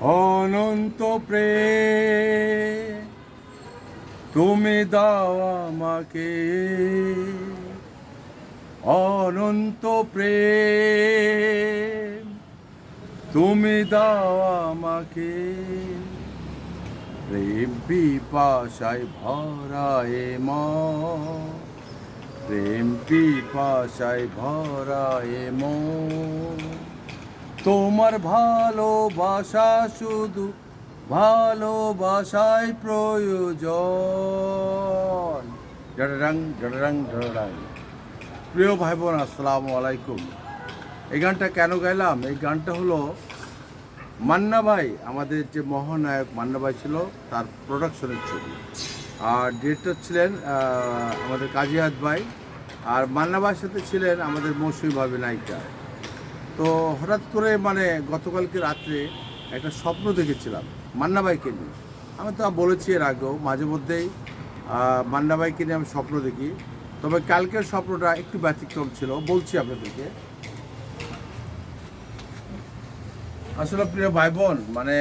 অনন্ত প্রেম, তুমি দাও আমাকে। অনন্ত প্রেম, তুমি দাও আমাকে। প্রেম পিপাসায় ভরা এ প্রেম পিপাসায় ভরা এ মন তোমার ভালোবাসা শুধু ভালোবাসায় প্রয়োজন। ডরাং ডরাং ডরাং প্রিয় ভাই বোন আসসালামু আলাইকুম। এই গানটা কেন গাইলাম? এই গানটা হলো মান্না ভাই, আমাদের যে মহানায়ক মান্না ভাই ছিল, তার প্রোডাকশনের ছবি। আর ডিরেক্টর ছিলেন আমাদের কাজিয়াত ভাই। আর মান্না ভাইয়ের সাথে ছিলেন আমাদের মৌসুমী ভাবে নায়িকা। তো হঠাৎ করে মানে গতকালকে রাত্রে একটা স্বপ্ন দেখেছিলাম মান্না ভাইকে নিয়ে। আমি তো বলেছি এর আগেও মাঝে মধ্যেই আহ, মান্না নিয়ে আমি স্বপ্ন দেখি। তবে কালকের স্বপ্নটা একটু ব্যতিক্রম ছিল বলছি আপনাদেরকে। আসলে প্রিয় ভাই বোন মানে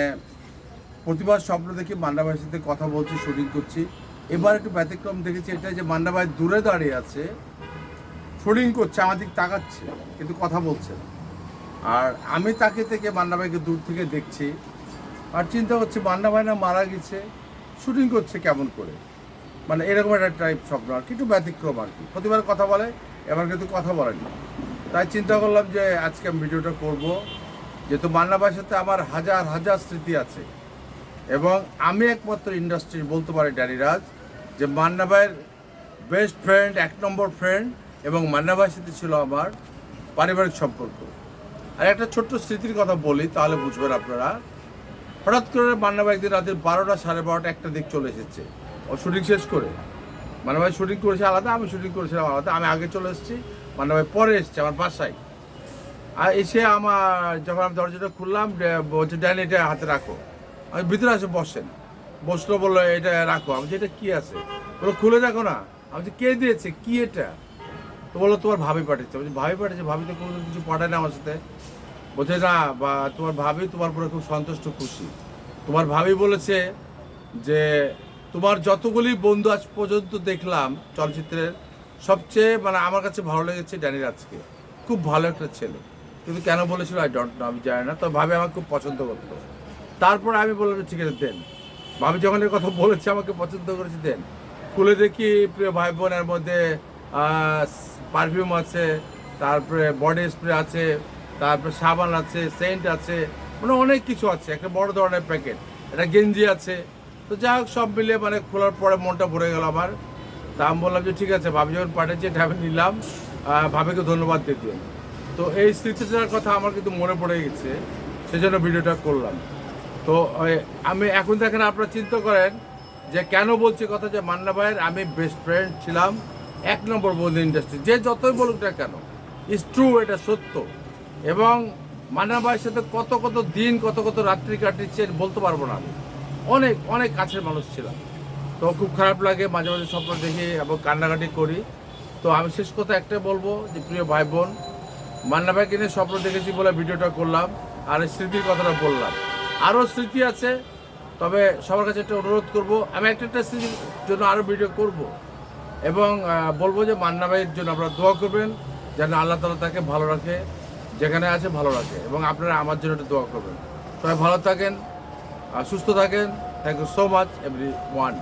প্রতিবার স্বপ্ন দেখি মান্না ভাইয়ের সাথে কথা বলছি শুটিং করছি। এবার একটু ব্যতিক্রম দেখেছি এটা যে মান্না ভাই দূরে দাঁড়িয়ে আছে শুটিং করছে আমার দিক তাকাচ্ছে কিন্তু কথা বলছে না। আর আমি তাকে থেকে মান্না ভাইকে দূর থেকে দেখছি। আর চিন্তা করছি মান্না ভাই না মারা গেছে, শুটিং করছে কেমন করে? মানে এরকম একটা টাইপ স্বপ্ন আর কি, একটু ব্যতিক্রম আর কি। প্রতিবার কথা বলে, এবার কিন্তু কথা বলেন। না তাই চিন্তা করলাম যে আজকে আমি ভিডিওটা করব, যেহেতু মান্না ভাইয়ের সাথে আমার হাজার হাজার স্মৃতি আছে। এবং আমি একমাত্র ইন্ডাস্ট্রি বলতে পারি ড্যানিরাজ যে মান্না ভাইয়ের বেস্ট ফ্রেন্ড এক নম্বর ফ্রেন্ড এবং মান্না ভাইয়ের সাথে ছিল আমার পারিবারিক সম্পর্ক। আর একটা ছোট্ট স্মৃতির কথা বলি, তাহলে বুঝবেন আপনারা। হঠাৎ করে মান্না ভাই একদিন রাতের বারোটা সাড়ে বারোটা একটা দিক চলে এসেছে। ও শুটিং শেষ করে। মান্না ভাই শুটিং করেছে আলাদা, আমি শুটিং করেছিলাম আলাদা, আমি আগে চলে এসেছি মান্না ভাই পরে এসছে আমার বাসায়। আর এসে আমার, যখন আমি দরজাটা খুললাম বলছে ড্যান এটা হাতে রাখো। আমি ভিতরে আসে বসেন। বসল, বলল, এটা রাখো। আমি যে এটা কী আছে? বলো খুলে দেখো না। আমি যে কে দিয়েছে? কী এটা? তো বলল তোমার ভাবি পাঠিয়েছে। বলছি, ভাবি পাঠিয়েছে ভাবি তো কোনো কিছু পাঠায় না আমার সাথে। বলছে, না, বা তোমার ভাবি তোমার উপরে খুব সন্তুষ্ট, খুশি। তোমার ভাবি বলেছে যে, তোমার যতগুলি বন্ধু আজ পর্যন্ত দেখলাম চলচ্চিত্রের, সবচেয়ে মানে আমার কাছে ভালো লেগেছে ড্যানি রাজকে খুব ভালো একটা ছেলে। কিন্তু কেন বলেছিল আই ডোন্ট নো আমি জানি না। তো ভাবি আমাকে খুব পছন্দ করতো। তারপর আমি বললাম, ঠিক আছে, দেন। ভাবি যখন কথা বলেছে, আমাকে পছন্দ করেছে, দেন। খুলে দেখি প্রিয় ভাই বোনের মধ্যে পারফিউম আছে, তারপরে বডি স্প্রে আছে, তারপরে সাবান আছে সেন্ট আছে মানে অনেক কিছু আছে, একটা বড় ধরনের প্যাকেট একটা গেঞ্জি আছে। তো যাই হোক, সব মিলিয়ে মানে খোলার পরে মনটা ভরে গেল আমার। তা আমি বললাম যে, ঠিক আছে, ভাবি যখন পাঠিয়েছে, এটা আমি নিলাম। ভাবিকে ধন্যবাদ দিন তো এই স্মৃতিটার কথা আমার কিন্তু মনে পড়ে গেছে, সেজন্য ভিডিওটা করলাম। তো আমি এখন দেখেন, আপনারা চিন্তা করেন যে, কেন বলছি কথা যে, মান্না ভাইয়ের আমি বেস্ট ফ্রেন্ড ছিলাম। এক নম্বর বন্ধু ইন্ডাস্ট্রি। যে যতই বলুক না কেন ইস ট্রু এটা সত্য। এবং মান্না ভাইয়ের সাথে কত কত দিন, কত কত রাত্রি কাটিয়েছে বলতে পারব না আমি। অনেক অনেক কাছের মানুষ ছিলাম। তো খুব খারাপ লাগে, মাঝে মাঝে স্বপ্ন দেখি এবং কান্নাকাটি করি। তো আমি শেষ কথা একটাই বলব যে, প্রিয় ভাই বোন মান্না ভাইকে নিয়ে স্বপ্ন দেখেছি বলে ভিডিওটা করলাম, আর স্মৃতির কথাটা বললাম। আরও স্মৃতি আছে, তবে সবার কাছে একটা অনুরোধ করব, আমি একটা একটা স্মৃতির জন্য আরও ভিডিও করব। এবং বলব যে মান্না ভাইয়ের জন্য আপনারা দোয়া করবেন যেন আল্লাহ তালা তাকে ভালো রাখে, যেখানে আছে ভালো রাখে এবং আপনারা আমার জন্য একটা দোয়া করবেন। সবাই ভালো থাকেন সুস্থ থাকেন। Thank you so much everyone